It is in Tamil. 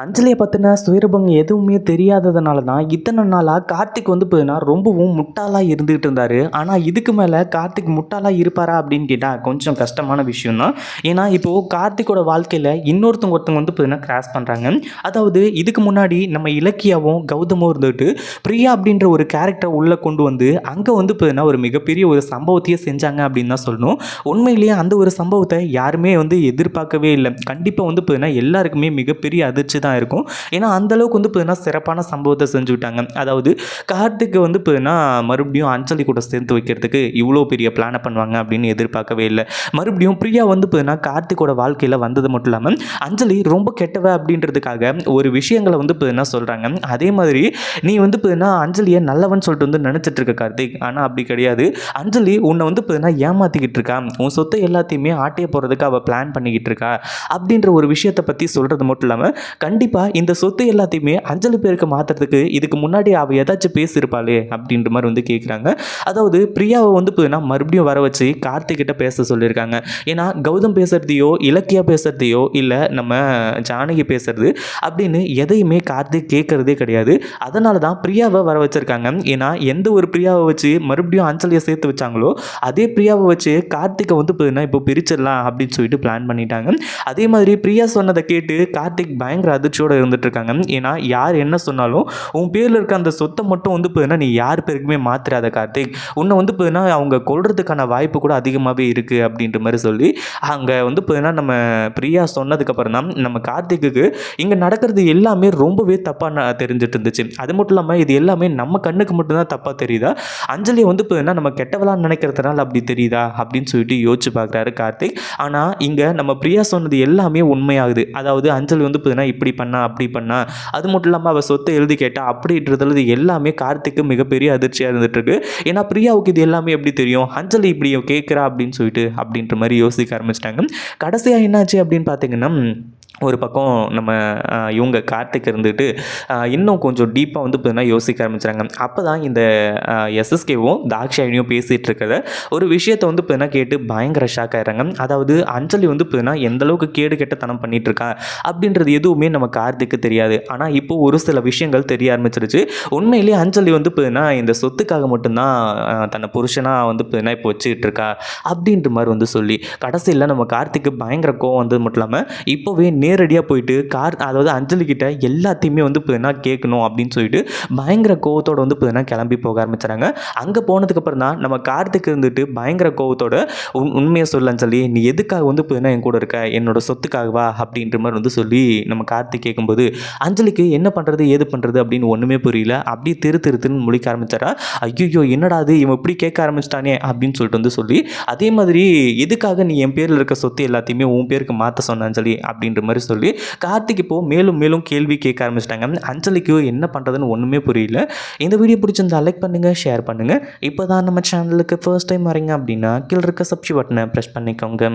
அஞ்சலியை பற்றின சுயரூபம் எதுவுமே தெரியாததுனால தான் இத்தனை நாளாக கார்த்திக் வந்து பார்த்தீங்கன்னா ரொம்பவும் முட்டாளாக இருந்துகிட்டு இருந்தார். ஆனால் இதுக்கு மேலே கார்த்திக் முட்டாளாக இருப்பாரா அப்படின்னு கேட்டால் கொஞ்சம் கஷ்டமான விஷயம் தான். ஏன்னா இப்போது கார்த்திக்கோட வாழ்க்கையில் இன்னொருத்தவங்க ஒருத்தவங்க வந்து பார்த்தீங்கன்னா கிராஸ் பண்ணுறாங்க அதாவது இதுக்கு முன்னாடி நம்ம இலக்கியாவும் கௌதமும் இருந்துட்டு பிரியா அப்படின்ற ஒரு கேரக்டரை உள்ளே கொண்டு வந்து அங்கே வந்து பார்த்தீங்கன்னா ஒரு மிகப்பெரிய ஒரு சம்பவத்தையே செஞ்சாங்க அப்படின்னு தான் சொல்லணும். உண்மையிலேயே அந்த ஒரு சம்பவத்தை யாருமே வந்து எதிர்பார்க்கவே இல்லை. கண்டிப்பாக வந்து பார்த்தீங்கன்னா எல்லாருக்குமே மிகப்பெரிய அதிர்ச்சி தான் இருக்கும். ஏன்னா அந்தளவுக்கு வந்து பார்த்தீங்கன்னா சிறப்பான சம்பவத்தை செஞ்சு விட்டாங்க அதாவது கார்த்திக்கு வந்து பார்த்தீங்கன்னா மறுபடியும் அஞ்சலி கூட சேர்த்து வைக்கிறதுக்கு இவ்வளோ பெரிய பிளானை பண்ணுவாங்க அப்படின்னு எதிர்பார்க்கவே இல்லை. மறுபடியும் பிரியா வந்து பார்த்தீங்கன்னா கார்த்திக்கோட வாழ்க்கையில் வந்தது மட்டும் இல்லாமல் அஞ்சலி ரொம்ப கெட்டவ அப்படின்றதுக்காக ஒரு விஷயங்களை வந்து பார்த்தீங்கன்னா சொல்கிறாங்க அதே மாதிரி நீ வந்து பார்த்தீங்கன்னா அஞ்சலியை நல்லவன் சொல்லிட்டு வந்து நினச்சிட்டு இருக்க கார்த்திக். ஆனால் அப்படி கிடையாது. அஞ்சலி உன்னை வந்து பார்த்தீங்கன்னா ஏமாற்றிக்கிட்டு இருக்கா. உன் சொத்தை எல்லாத்தையுமே ஆட்டைய போகிறதுக்கு அவள் பிளான் பண்ணிக்கிட்டு இருக்கா. அப்படின்ற ஒரு விஷயத்தை பற்றி சொல்கிறது மட்டும் இல்லாமல் கண்டிப்பாக கண்டிப்பாக இந்த சொத்து எல்லாத்தையுமே அஞ்சலி பேருக்கு மாற்றுறதுக்கு இதுக்கு முன்னாடி அவள் ஏதாச்சும் பேசியிருப்பாளே அப்படின்ற மாதிரி வந்து கேட்குறாங்க அதாவது பிரியாவை வந்து பார்த்தீங்கன்னா மறுபடியும் வர வச்சு கார்த்திகிட்ட பேச சொல்லியிருக்காங்க. ஏன்னா கௌதம் பேசுகிறதையோ இலக்கியா பேசுகிறதையோ இல்லை நம்ம ஜானகி பேசுறது அப்படின்னு எதையுமே கார்த்திக் கேட்குறதே கிடையாது. அதனால தான் பிரியாவை வர வச்சுருக்காங்க. ஏன்னா எந்த ஒரு பிரியாவை வச்சு மறுபடியும் அஞ்சலியை சேர்த்து வச்சாங்களோ அதே பிரியாவை வச்சு கார்த்திகை வந்து பார்த்தீங்கன்னா இப்போ பிரிச்சிடலாம் அப்படின்னு சொல்லிட்டு பிளான் பண்ணிட்டாங்க. அதே மாதிரி பிரியா சொன்னதை கேட்டு கார்த்திக் பயங்கர அதிர்ச்சியோடு இருந்துட்டு இருக்காங்க ஏன்னா யார் என்ன சொன்னாலும் உன் பேரில் இருக்க அந்த சொத்தை மட்டும் வந்து போதுன்னா நீ யார் பேருக்குமே மாத்திராத கார்த்திக். உன்னை வந்து போதுன்னா அவங்க கொள்றதுக்கான வாய்ப்பு கூட அதிகமாகவே இருக்குது அப்படின்ற மாதிரி சொல்லி அங்கே வந்து போதுன்னா நம்ம பிரியா சொன்னதுக்கப்புறம் தான் நம்ம கார்த்திக்கு இங்கே நடக்கிறது எல்லாமே ரொம்பவே தப்பாக தெரிஞ்சிட்டு இருந்துச்சு அது மட்டும் இல்லாமல் இது எல்லாமே நம்ம கண்ணுக்கு மட்டும்தான் தப்பாக தெரியுதா? அஞ்சலியை வந்து போதுன்னா நம்ம கெட்டவளான்னு நினைக்கிறதுனால அப்படி தெரியுதா? அப்படின்னு சொல்லிட்டு யோசிச்சு பார்க்குறாரு கார்த்திக். ஆனால் இங்கே நம்ம பிரியா சொன்னது எல்லாமே உண்மையாகுது. அதாவது அஞ்சலி வந்து பார்த்தீங்கன்னா இப்படி பண்ணா அப்படி பண்ணா. அது மட்டும் இல்லாமல் அவள் சொத்தை எழுதி கேட்டா அப்படின்றதுல இது எல்லாமே கார்த்திக்கு மிகப்பெரிய அதிர்ச்சியாக இருந்துகிட்ருக்கு ஏன்னா பிரியாவுக்கு இது எல்லாமே எப்படி தெரியும்? அஞ்சலி இப்படி கேட்குறா அப்படின்னு சொல்லிட்டு அப்படின்ற மாதிரி யோசிக்க ஆரம்பிச்சிட்டாங்க. கடைசியாக என்னாச்சு அப்படின்னு பார்த்தீங்கன்னா ஒரு பக்கம் நம்ம இவங்க கார்த்திக் இருந்துட்டு இன்னும் கொஞ்சம் டீப்பாக வந்து பார்த்தீங்கன்னா யோசிக்க ஆரம்பிச்சுறாங்க. அப்போ தான் இந்த எஸ்எஸ்கேவும் தாக்ஷாயினியும் பேசிகிட்டு இருக்கிறத ஒரு விஷயத்தை வந்து பார்த்தீங்கன்னா கேட்டு பயங்கர ஷாக் ஆகிறாங்க அதாவது அஞ்சலி வந்து பார்த்தீங்கன்னா எந்தளவுக்கு கேடு கெட்டத்தனம் பண்ணிட்டு இருக்கா அப்படின்றது எதுவுமே நம்ம கார்த்திக்கு தெரியாது. ஆனால் இப்போ ஒரு சில விஷயங்கள் தெரிய ஆரம்பிச்சிருச்சு. உண்மையிலேயே அஞ்சலி வந்து பார்த்தீங்கன்னா இந்த சொத்துக்காக மட்டும்தான் தன்னை புருஷனாக வந்து பார்த்தீங்கன்னா இப்போ வச்சுக்கிட்டு இருக்கா அப்படின்ற மாதிரி வந்து சொல்லி கடைசியில் நம்ம கார்த்திக்கு பயங்கர கோவம் வந்தது மட்டும் இல்லாமல் இப்போவே நேரடியாக போயிட்டு கார் அதாவது அஞ்சலிக்கிட்ட எல்லாத்தையுமே வந்து பார்த்தீங்கன்னா கேட்கணும் அப்படின்னு சொல்லிட்டு பயங்கர கோவத்தோடு வந்து பார்த்தீங்கன்னா கிளம்பி போக ஆரம்பிச்சுறாங்க. அங்கே போனதுக்கப்புறம் தான் நம்ம கார்த்திக் இருந்துட்டு பயங்கர கோவத்தோட உண் உண்மையை சொல்ல அஞ்சலி நீ எதுக்காக வந்து பார்த்தீங்கன்னா என் கூட இருக்க? என்னோட சொத்துக்காகவா அப்படின்ற மாதிரி வந்து சொல்லி நம்ம கார்த்திக் கேட்கும்போது அஞ்சலிக்கு என்ன பண்ணுறது ஏது பண்ணுறது அப்படின்னு ஒன்றுமே புரியல. அப்படியே திரு திருத்துன்னு முழிக்க ஆரம்பிச்சாரா ஐயோ என்னடா அது இவன் இப்படி கேட்க ஆரம்பிச்சிட்டானே அப்படின்னு சொல்லிட்டு வந்து சொல்லி அதே மாதிரி எதுக்காக நீ என் பேரில் இருக்க சொத்து எல்லாத்தையுமே உன் பேருக்கு மாற்ற சொன்னான்னு சொல்லி அப்படின்ற மாதிரி சொல்லி கார்த்திக் இப்போது மேலும் மேலும் கேள்வி கேட்க ஆரம்பிச்சிட்டாங்க. அஞ்சலிக்கு என்ன பண்ணுறதுன்னு ஒன்றுமே புரியல. இந்த வீடியோ பிடிச்சிருந்தா லைக் பண்ணுங்கள் ஷேர் பண்ணுங்கள் இப்போ தான் நம்ம சேனலுக்கு ஃபர்ஸ்ட் டைம் வரீங்க அப்படின்னா கீழே இருக்க சப்ஸ்கிரைப் பட்டனை ப்ரெஸ் பண்ணிக்கோங்க.